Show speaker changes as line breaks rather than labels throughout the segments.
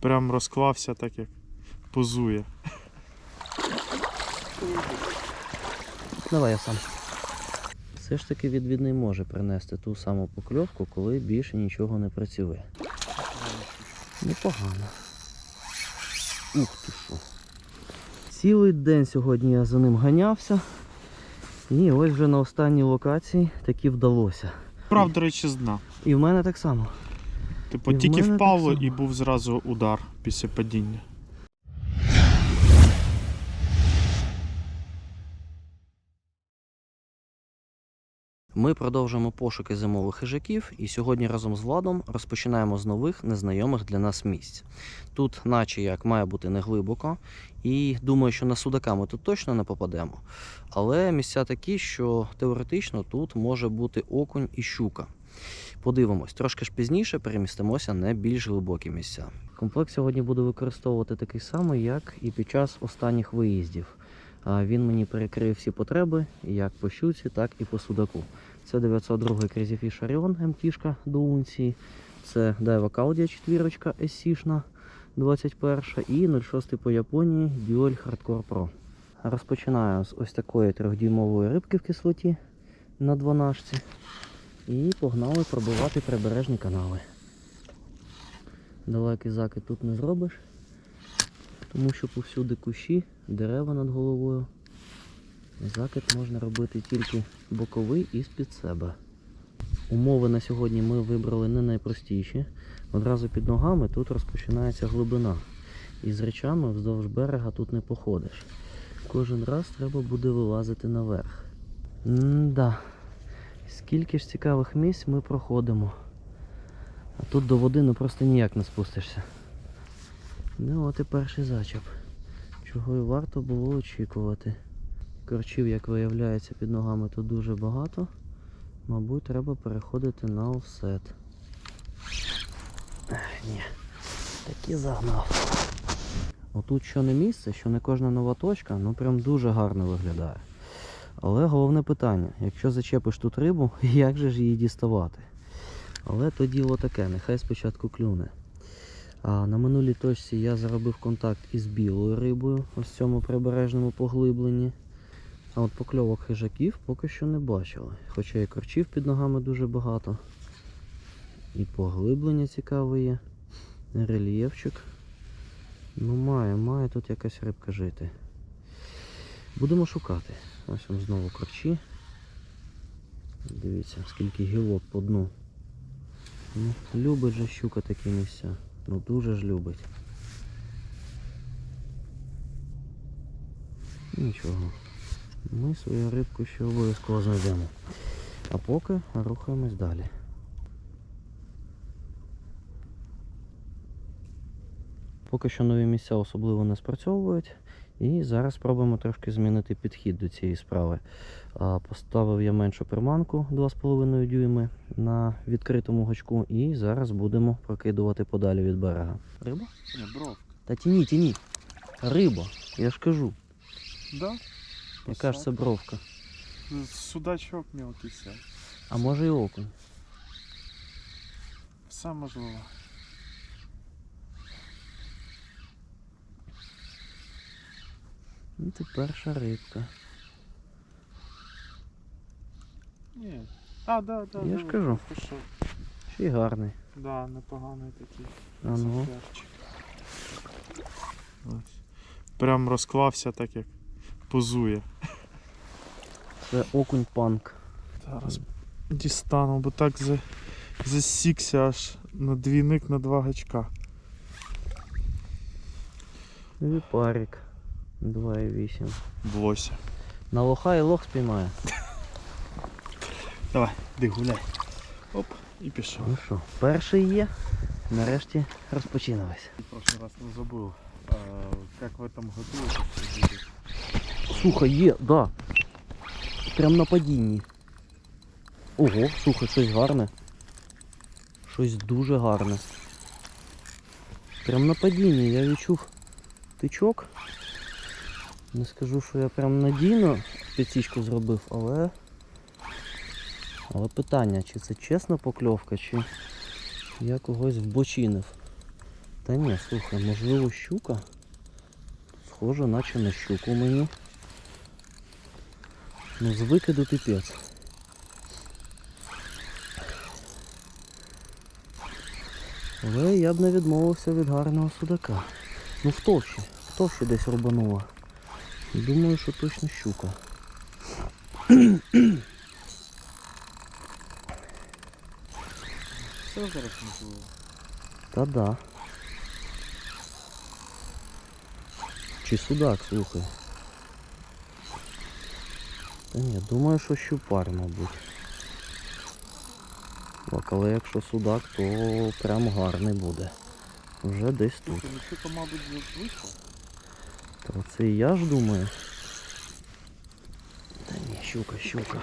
Прям розклався так, як позує.
Давай я сам. Все ж таки відвідний може принести ту саму покльовку, коли більше нічого не працює. Непогано. Ух ти що. Цілий день сьогодні я за ним ганявся. І ось вже на останній локації таки вдалося.
Прав, до речі, з дна.
І в мене так само.
Типу,
І
тільки впало і був зразу удар після падіння.
Ми продовжуємо пошуки зимових хижаків, і сьогодні разом з Владом розпочинаємо з нових незнайомих для нас місць. Тут, наче як, має бути неглибоко, і думаю, що на судака ми тут точно не попадемо. Але місця такі, що теоретично тут може бути окунь і щука. Подивимось, трошки ж пізніше перемістимося на більш глибокі місця. Комплект сьогодні буду використовувати такий самий, як і під час останніх виїздів. Він мені перекрив всі потреби, як по щуці, так і по судаку. Це 902 Crazy Fish Orion МТшка до унції. Це Daiwa Caldia 4 SC 21 і 06 по Японії Dual Hardcore Pro. Розпочинаю з ось такої трьохдюймової рибки в кислоті на 12. І погнали пробивати прибережні канали. Далекий закид тут не зробиш, тому що повсюди кущі, дерева над головою. Закид можна робити тільки боковий і з-під себе. Умови на сьогодні ми вибрали не найпростіші. Одразу під ногами тут розпочинається глибина. І з речами вздовж берега тут не походиш. Кожен раз треба буде вилазити наверх. М-да. Скільки ж цікавих місць ми проходимо. А тут до води ну просто ніяк не спустишся. Ну от і перший зачеп. Чого і варто було очікувати. Корчів, як виявляється, під ногами тут дуже багато. Мабуть, треба переходити на офсет. Ні, таки загнав. Отут що не місце, що не кожна нова точка, ну прям дуже гарно виглядає. Але головне питання, якщо зачепиш тут рибу, як же ж її діставати? Але то діло таке, нехай спочатку клюне. А на минулій точці я заробив контакт із білою рибою, ось в цьому прибережному поглибленні. А от покльовок хижаків поки що не бачили. Хоча і корчів під ногами дуже багато. І поглиблення цікаве є. Рельєфчик. Ну має, має тут якась рибка жити. Будемо шукати. Ось знову корчі. Дивіться, скільки гілок по дну. Ну, любить же щука такі місця. Ну дуже ж любить. Нічого. Ми свою рибку ще обов'язково знайдемо. А поки рухаємось далі. Поки що нові місця особливо не спрацьовують. І зараз спробуємо трошки змінити підхід до цієї справи. Поставив я меншу приманку 2,5 дюйми на відкритому гачку і зараз будемо прокидувати подалі від берега. Риба?
Ні, бровка.
Та тіні, тіні. Риба, я ж кажу.
Да?
Яка ж це бровка?
Судачок мелкий ся.
А може і окунь.
Все можливо.
Ну, це перша рибка.
Ні. А, да, да.
Я ж
да,
кажу.
Пішов.
Ще й гарний.
Да, непоганий такий.
А ну.
Ось. Прям розклався так, як позує.
Це окунь панк.
Зараз дістану, бо так за... засікся аж на двійник на два гачка.
Віпарик. 2,8.
Блося.
На лоха і лох спіймає.
Давай, іди гуляй. Оп, і пішов.
Ну що, перший є. Нарешті розпочиналось.
В прошлый раз не забыл, а, как в этом году это все будет.
Слухай, є, да. Прям на падінні. Ого, слухай, щось гарне. Щось дуже гарне. Прям на падінні я відчув тичок. Не скажу, що я прям надійно підсічку зробив, але. Але питання, чи це чесна покльовка, чи я когось вбочинив. Та ні, слухай, можливо, щука. Схоже, наче на щуку мені. Ну, з викиду піпець. Але я б не відмовився від гарного судака. Ну в товщі, в товщі десь рубануло. Думаю, що точно щука.
Все зараз можливо.
Та да. Чи судак, слухай. Та ні, думаю, що щупар, мабуть. Так, але якщо судак, то прям гарний буде. Вже десь тут.
Ну щука, мабуть, вийшла.
Та це і я ж думаю. Та ні, щука, щука.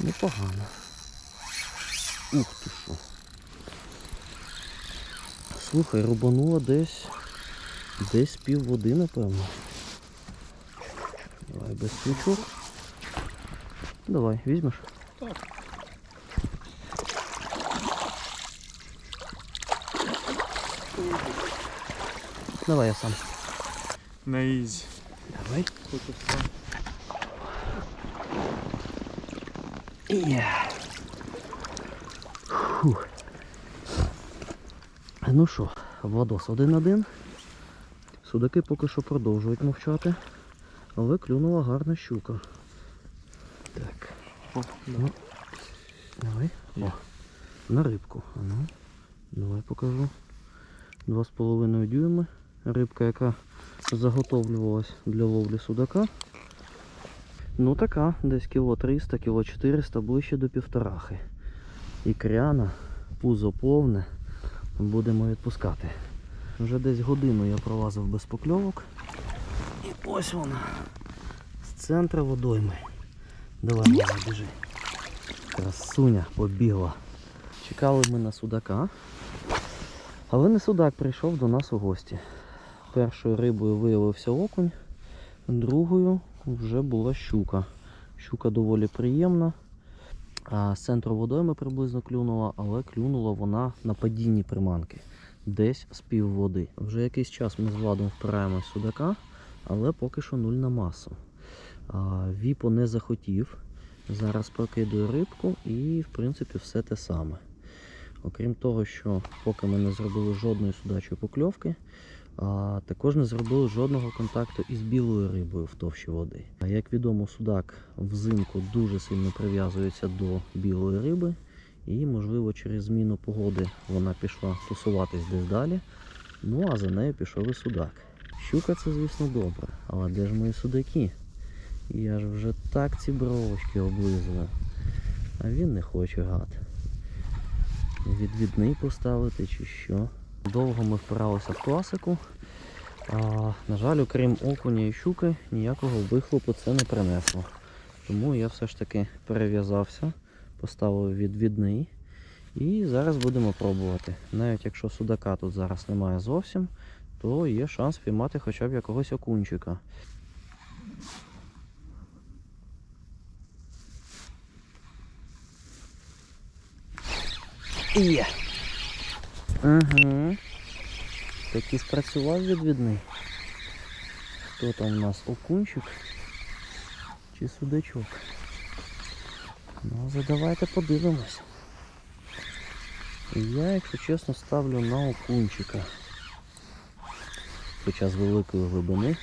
Непогано. Ух ти що. Слухай, рубанула десь. Десь пів води, напевно. Давай без свічок. Давай, візьмеш?
Так.
Давай я сам.
На ізі.
Давай.
Сам.
Фух. Ну що, Владос один-один. Судаки поки що продовжують мовчати, але клюнула гарна щука. Так.
О,
Ну, давай. О, на рибку. Ну, давай покажу. Два з половиною дюйми. Рибка, яка заготовлювалась для ловлі судака. Ну така, десь кіло 300, кіло 400, ближче до півторахи. Ікряна, пузо повне. Будемо відпускати. Вже десь годину я пролазив без покльовок. І ось вона. З центра водойми. Давай, мама, біжи. Красуня побігла. Чекали ми на судака. Але не судак прийшов до нас у гості. Першою рибою виявився окунь, другою вже була щука. Щука доволі приємна. З центру водойми приблизно клюнула, але клюнула вона на падінні приманки. Десь з пів води. Вже якийсь час ми з Владом впираємось в судака, але поки що нуль на масу. Віпо не захотів. Зараз прокидую рибку і, в принципі, все те саме. Окрім того, що поки ми не зробили жодної судачої покльовки, а також не зробили жодного контакту із білою рибою в товщі води. А як відомо, судак взимку дуже сильно прив'язується до білої риби, і, можливо, через зміну погоди вона пішла тусуватись десь далі. Ну а за нею пішов і судак. Щука це, звісно, добре, але де ж мої судаки? Я ж вже так ці бровочки облизував. А він не хоче гад. Відвідний поставити чи що. Довго ми впиралися в класику. А, на жаль, окрім окуня і щуки, ніякого вихлопу це не принесло. Тому я все ж таки перев'язався, поставив відвідний. І зараз будемо пробувати. Навіть якщо судака тут зараз немає зовсім, то є шанс піймати хоча б якогось окунчика. Є. Угу. Таки спрацював відвідний. Хто там у нас окунчик чи судачок? Ну, задавайте подивимось. Я, якщо чесно, ставлю на окунчика. Хоча з великої глибини.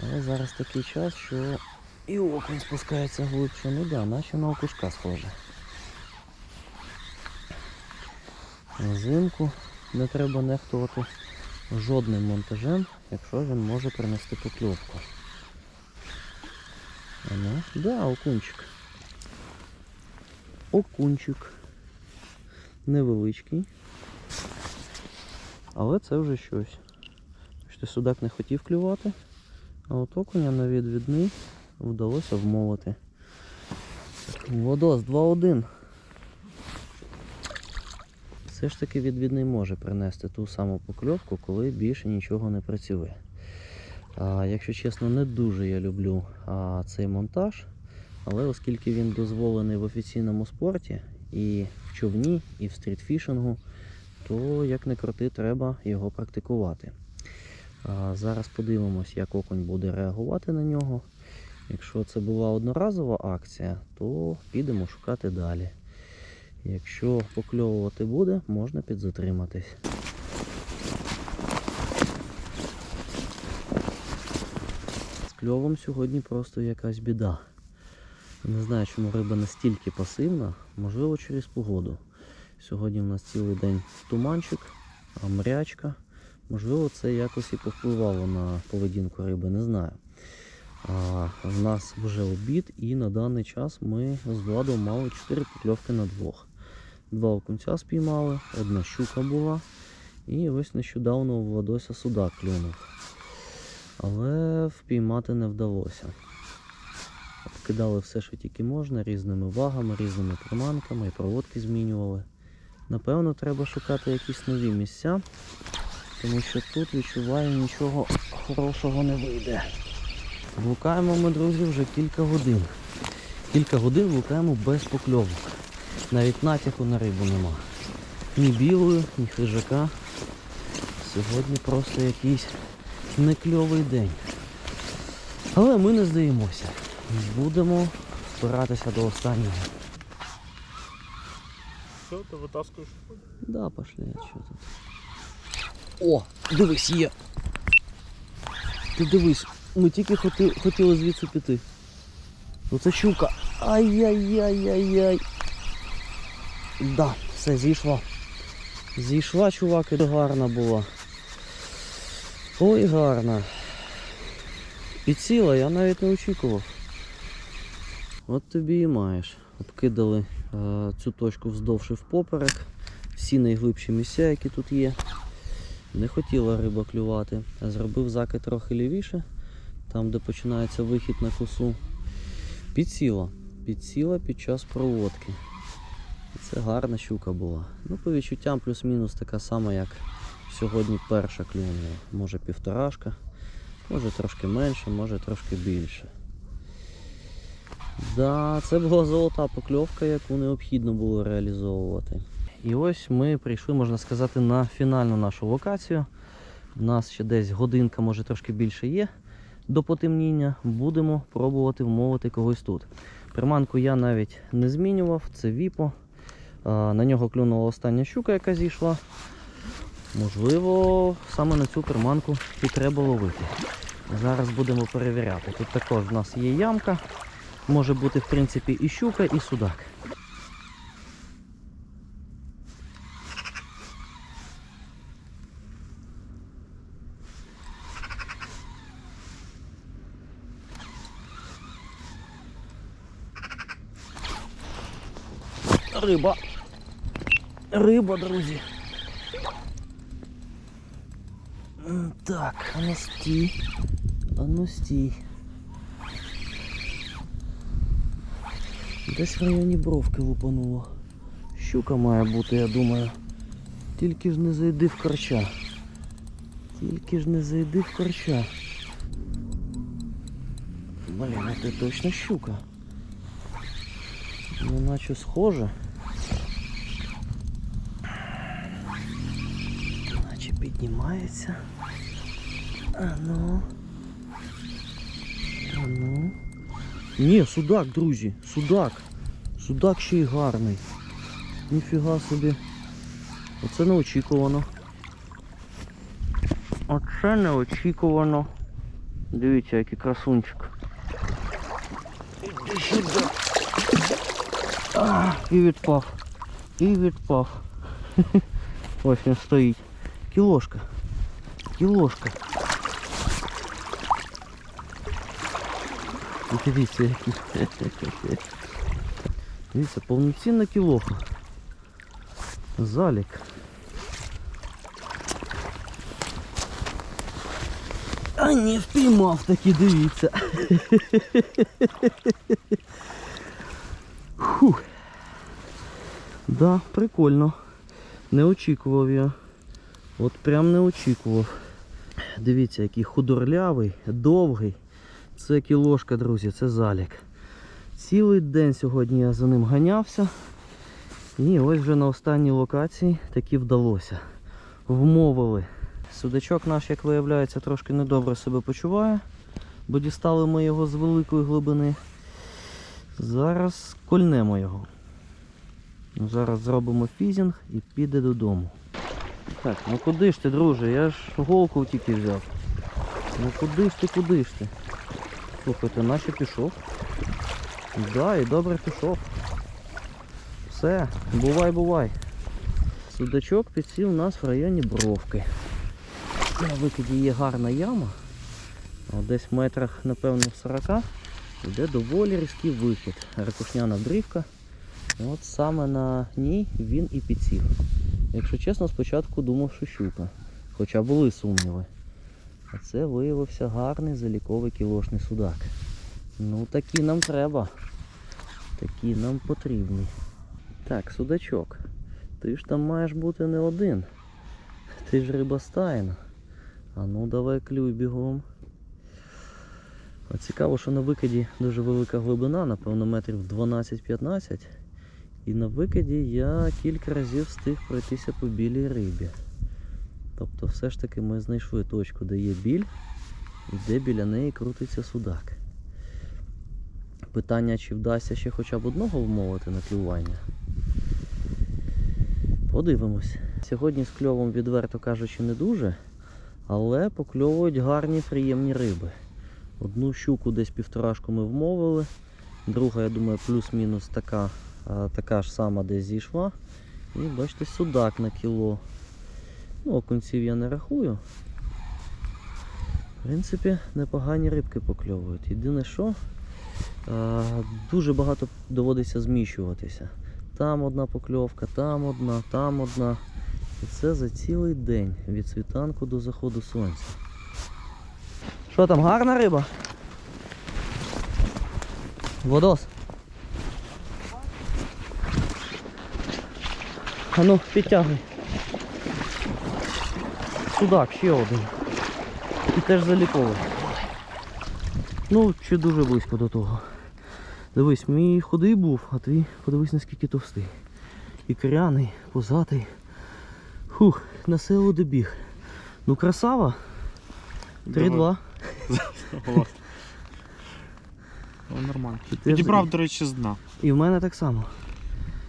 Але зараз такий час, що і окунь спускається глибше. Ну да, наче на окушка схоже. Взимку не треба нехтувати жодним монтажем, якщо він може принести покльовку. А Ну, да, окунчик. Окунчик. Невеличкий. Але це вже щось. Бачите, судак не хотів клювати, а от окуня на відвідний вдалося вмовити. Водос 2-1. Все ж таки відвідний може принести ту саму покльовку, коли більше нічого не працює. А, якщо чесно, не дуже я люблю а, цей монтаж, але оскільки він дозволений в офіційному спорті і в човні, і в стрітфішингу, то як не крути, треба його практикувати. А зараз подивимось, як окунь буде реагувати на нього. Якщо це була одноразова акція, то підемо шукати далі. Якщо покльовувати буде, можна підзатриматись. З кльовом сьогодні просто якась біда. Не знаю, чому риба настільки пасивна, можливо, через погоду. Сьогодні в нас цілий день туманчик, мрячка. Можливо, це якось і повпливало на поведінку риби, не знаю. А, в нас вже обід, і на даний час ми з Владом мали 4 покльовки на двох. Два окунця спіймали, одна щука була. І ось нещодавно Владося судак клюнув. Але впіймати не вдалося. Обкидали все, що тільки можна, різними вагами, різними приманками і проводки змінювали. Напевно, треба шукати якісь нові місця, тому що тут відчуваю нічого хорошого не вийде. Блукаємо ми, друзі, вже кілька годин. Кілька годин блукаємо без покльовок. Навіть натяку на рибу нема. Ні білої, ні хижака. Сьогодні просто якийсь некльовий день. Але ми не здаємося. Будемо спиратися до останнього.
Все, ти витаскуєш?
Да, пошли, а що тут? О, дивись, є. Ти дивись, ми тільки хоти, хотіли звідси піти. Ну це щука. Ай-яй-яй-яй-яй. Да, все, зійшла. Зійшла, чувак, і гарна була. Ой, гарна. І ціла, я навіть не очікував. От тобі і маєш. Обкидали е, цю точку вздовж і впоперек. Всі найглибші місця, які тут є. Не хотіла риба клювати. Зробив закид трохи лівіше, там де починається вихід на косу. Підсіла. Підсіла під час проводки. Це гарна щука була. Ну, по відчуттям плюс-мінус така сама, як сьогодні перша клюнула. Може півторашка, може трошки менше, може трошки більше. Да, це була золота покльовка, яку необхідно було реалізовувати. І ось ми прийшли, можна сказати, на фінальну нашу локацію. У нас ще десь годинка, може трошки більше є до потемніння. Будемо пробувати вмовити когось тут. Приманку я навіть не змінював, це віпо. На нього клюнула остання щука, яка зійшла. Можливо, саме на цю приманку і треба ловити. Зараз будемо перевіряти. Тут також в нас є ямка. Може бути, в принципі, і щука, і судак. Риба. Риба, друзі. Так, а ну. А ну стій. Десь в районі бровки лупануло. Щука має бути, я думаю. Тільки ж не зайди в корча. Тільки ж не зайди в корча. Блін, це точно щука. Ну наче схоже. Наче піднімається. А ну. А ну. Ні, судак, друзі, судак. Судак ще й гарний. Ніфіга собі. Оце неочікувано. Оце неочікувано. Дивіться, який красунчик. Іди сюди. А, і відпав. І відпав. Ось він стоїть. Кілошка. Кілошка. І Дивіться, які. Дивіться, повноцінна кілоха. Залік. А ні, впіймав таки, дивіться. Фух. Да, прикольно. Не очікував я. От прям не очікував. Дивіться, який худорлявий, довгий. Це кілошка, друзі, це залік. Цілий день сьогодні я за ним ганявся. І ось вже на останній локації таки вдалося. Вмовили. Судачок наш, як виявляється, трошки недобре себе почуває, бо дістали ми його з великої глибини. Зараз кольнемо його. Зараз зробимо фізінг і піде додому. Так, ну куди ж ти, друже? Я ж голку тільки взяв. Ну куди ж ти, куди ж ти? Слухайте, наче пішов. Да, і добре пішов. Все, бувай, бувай. Судачок підсів у нас в районі бровки. На викиді є гарна яма. Десь в метрах, напевно, 40 йде доволі різкий вихід. Ракушняна брівка. І От саме на ній він і підсів. Якщо чесно, спочатку думав, що щука. Хоча були сумніви. А це виявився гарний заліковий кілошний судак. Ну такі нам треба. Такі нам потрібні. Так, судачок. Ти ж там маєш бути не один. Ти ж риба стайна. А ну давай клюй бігом. Цікаво, що на викиді дуже велика глибина, напевно, метрів 12-15. І на викиді я кілька разів встиг пройтися по білій рибі. Тобто все ж таки ми знайшли точку, де є біль, де біля неї крутиться судак. Питання, чи вдасться ще хоча б одного вмовити на клювання. Подивимось. Сьогодні з кльовом, відверто кажучи, не дуже, але покльовують гарні приємні риби. Одну щуку десь півторашку ми вмовили, друга, я думаю, плюс-мінус така, така ж сама десь зійшла. І бачите, судак на кіло. Ну, окунців я не рахую. В принципі, непогані рибки покльовують. Єдине що, дуже багато доводиться зміщуватися. Там одна покльовка, там одна, там одна. І це за цілий день від світанку до заходу сонця. Що там, гарна риба? Водос. А ну, підтягуй. Судак, ще один. І теж заліковий. Ну, чи дуже близько до того. Дивись, мій худий був, а твій подивись наскільки товстий. І кряний, позатий. Фух, на село добіг. Ну красава. 3-2.
О. О, нормально. Підібрав, до речі, з дна.
І в мене так само.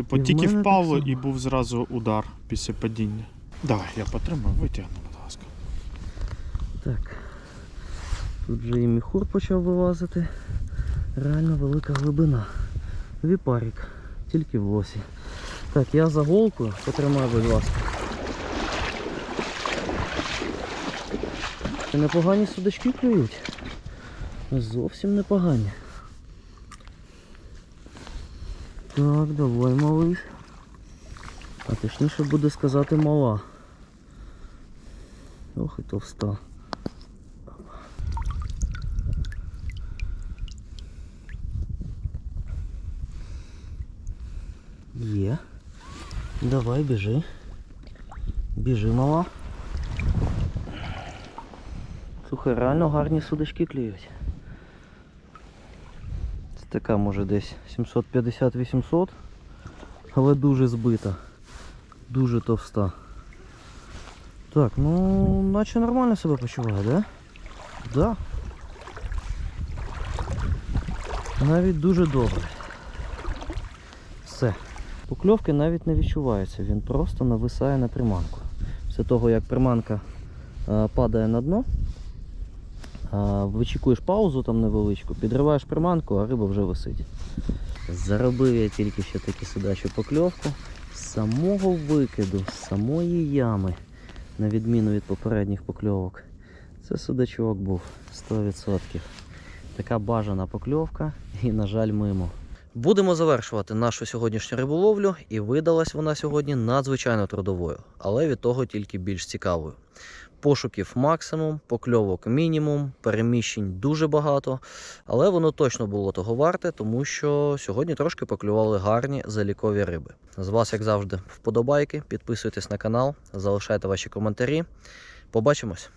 Типу,
І
тільки впало і був зразу удар після падіння. Давай, я потримаю, витягну, будь ласка.
Так. Тут вже і міхур почав вилазити. Реально велика глибина. Віпарік. Тільки в лосі. Так, я за голкою потримаю, будь ласка. Це непогані судачки клюють. Зовсім непогані. Так, давай, малий. А точніше буде сказати мала. Ох і товста. Є. Давай, біжи. Біжи, мала. Слухай, реально гарні судачки клюють. Така може десь 750-800, але дуже збита. Дуже товста. Так, ну наче нормально себе почуває, да? Да. Навіть дуже добре. Все. Покльовки навіть не відчувається, він просто нависає на приманку. Після того, як приманка а, падає на дно, вичікуєш паузу там невеличку, підриваєш приманку, а риба вже висить. Заробив я тільки що таки судачу покльовку з самого викиду, з самої ями, на відміну від попередніх покльовок. Це судачок був 100%. Така бажана покльовка і, на жаль, мимо. Будемо завершувати нашу сьогоднішню риболовлю, і видалась вона сьогодні надзвичайно трудовою, але від того тільки більш цікавою. Пошуків максимум, покльовок мінімум, переміщень дуже багато, але воно точно було того варте, тому що сьогодні трошки поклювали гарні залікові риби. З вас, як завжди, вподобайки, підписуйтесь на канал, залишайте ваші коментарі. Побачимось!